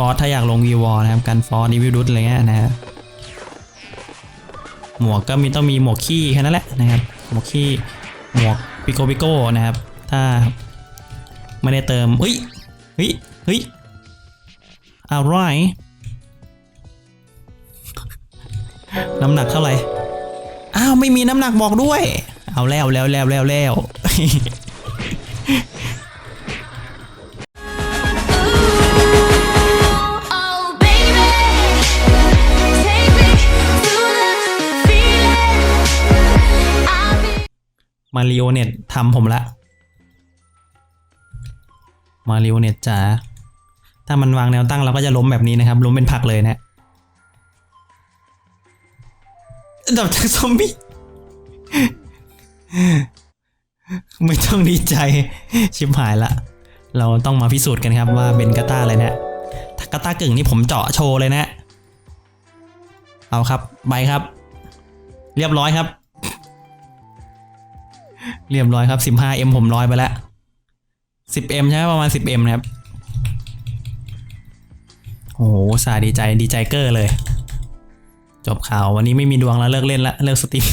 ฟอสถ้าอยากลงวีวอลนะครับกันฟอสนิวิวดุสอะไรเงี้ยนะฮะหมวกก็มีต้องมีหมวกขี้แค่นั้นแหละนะครับหมวกขี้หมวกปิโกปิโก้นะครับ ถ้าไม่ได้เติมเฮ้ยเฮ้ยเฮ้ยอะไรน้ำหนักเท่าไหร่ อ้าว ไม่มีน้ำหนักบอกด้วย เอาแล้วแล้วแล้วแล้วแล้ว มาริโอเน็ตทำผมละ มาริโอเน็ตจ๋า ถ้ามันวางแนวตั้งเราก็จะล้มแบบนี้นะครับ ล้มเป็นผักเลยนะดับจากซอมบี้ ไม่ต้องดีใจ ชิบหายละ เราต้องมาพิสูจน์กันครับว่าเป็นกาตาอะไรนะถ้ากาตากึ่งนี่ผมเจาะโชว์เลยนะ เอาครับใบครับ เรียบร้อยครับ เรียบร้อยครับ 15M ผมร้อยไปแล้ว 10M ใช่ไหมประมาณ 10M นะครับ โอ้โหสาดีใจดีใจเกอร์เลย จบข่าววันนี้ไม่มีดวงแล้วเลิกเล่นละเลิกสตรีม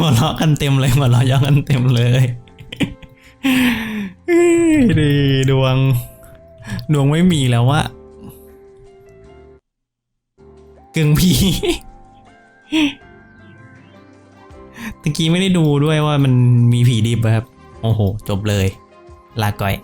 หัวเราะกันเต็มเลยหัวเราะเย้อกันเต็มเลยดีดวง ดวงไม่มีแล้ววะกึ่งผีตะกี้ไม่ได้ดูด้วยว่ามันมีผีดิบครับ โอ้โห จบเลย ลาก่อย